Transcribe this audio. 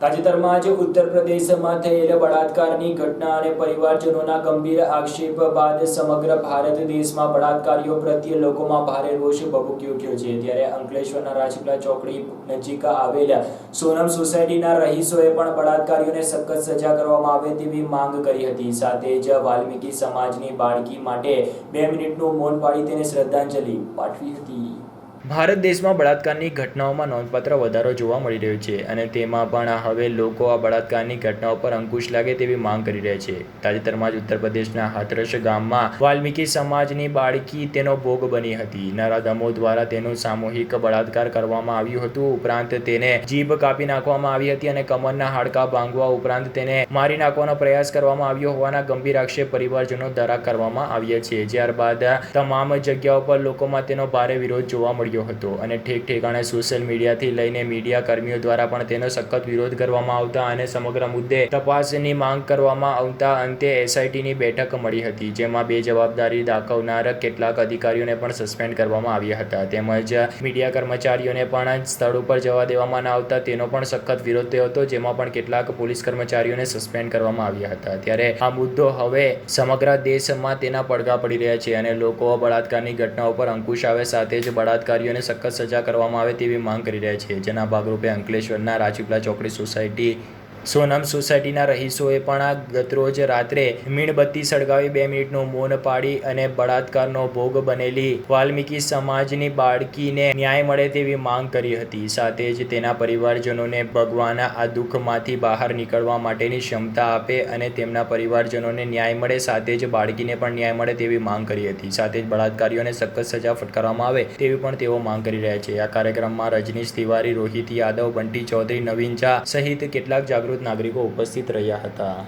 તાજેતરમાં જ ઉત્તર પ્રદેશમાં થયેલ બળાત્કારની ઘટના અને પરિવારજનોના ગંભીર આક્ષેપ બાદ સમગ્ર ભારત દેશમાં બળાત્કારીઓ પ્રત્યે લોકોમાં ભારે રોષ ભભૂકી ઉઠ્યો છે. ત્યારે અંકલેશ્વરના રાજપીપળા ચોકડી નજીક આવેલા સોનમ સોસાયટીના રહીશોએ પણ બળાત્કારીઓને સખત સજા કરવામાં આવે તેવી માંગ કરી હતી. સાથે જ વાલ્મીકી સમાજની બાળકી માટે બે મિનિટનું મૌન પાડી તેને શ્રદ્ધાંજલિ પાઠવી હતી. ભારત દેશમાં બળાત્કારની ઘટનાઓમાં નોંધપાત્ર વધારો જોવા મળી રહ્યો છે અને તેમાં પણ હવે લોકો આ બળાત્કારની ઘટનાઓ પર અંકુશ લાગે તેવી માંગ કરી રહ્યા છે. તાજેતરમાં જ ઉત્તર પ્રદેશના હાથરસ ગામમાં વાલ્મીકી સમાજની બાળકી તેનો ભોગ બની હતી. નરાધમો દ્વારા તેનું સામૂહિક બળાત્કાર કરવામાં આવ્યું હતું. ઉપરાંત તેને જીભ કાપી નાખવામાં આવી હતી અને કમરના હાડકાં ભાંગવા ઉપરાંત તેને મારી નાખવાનો પ્રયાસ કરવામાં આવ્યો હોવાના ગંભીર આક્ષેપ પરિવારજનો દ્વારા કરવામાં આવ્યા છે. ત્યારબાદ તમામ જગ્યાઓ પર લોકોમાં તેનો ભારે વિરોધ જોવા મળ્યો હતો અને ઠેક ઠેકાણે સોશિયલ મીડિયાથી લઈને મીડિયા કર્મીઓ દ્વારા પણ તેનો સખત વિરોધ કરવામાં આવતા અને સમગ્ર મુદ્દે તપાસની માંગ કરવામાં આવતા અંતે એસઆઈટીની બેઠક મળી હતી, જેમાં બે જવાબદારી દાખવનાર કેટલાક અધિકારીઓને પણ સસ્પેન્ડ કરવામાં આવ્યા હતા. તેમજ મીડિયા કર્મચારીઓને પણ સ્થળ ઉપર જવા દેવામાં ન આવતા તેનો પણ સખત વિરોધ થયો હતો, જેમાં પણ કેટલાક પોલીસ કર્મચારીઓને સસ્પેન્ડ કરવામાં આવ્યા હતા. ત્યારે આ મુદ્દો હવે સમગ્ર દેશમાં તેના પડઘા પડી રહ્યા છે અને લોકો બળાત્કારની ઘટનાઓ પર અંકુશ આવે સાથે જ બળાત્કારીઓને સખત સજા કરવામાં આવે તેવી માંગ કરી રહ્યા છે. જેના ભાગરૂપે અંકલેશ્વરના રાજપીપળા ચોકડી સોસાયટી સોનમ સોસાયટીના રહીશોએ પણ આ ગતરોજ રાત્રે મીણબત્તી સળગાવી બે મિનિટનું મૌન પાડી અને બળાત્કારનો ભોગ બનેલી વાલ્મીકી સમાજની બાળકીને ન્યાય મળે તેવી માંગ કરી હતી. સાથે જ તેના પરિવારજનોને ભગવાન આ દુઃખમાંથી બહાર નીકળવા માટેની ક્ષમતા આપે અને તેમના પરિવારજનોને ન્યાય મળે, સાથે જ બાળકીને પણ ન્યાય મળે તેવી માંગ કરી હતી. સાથે જ બળાત્કારીઓને સખત સજા ફટકારવામાં આવે તેવી પણ તેઓ માંગ કરી રહ્યા છે. આ કાર્યક્રમમાં રજનીશ તિવારી, રોહિત યાદવ, બંટી ચૌધરી, નવીન ઝા સહિત કેટલાક જાગૃત નાગરિકો ઉપસ્થિત રહ્યા હતા.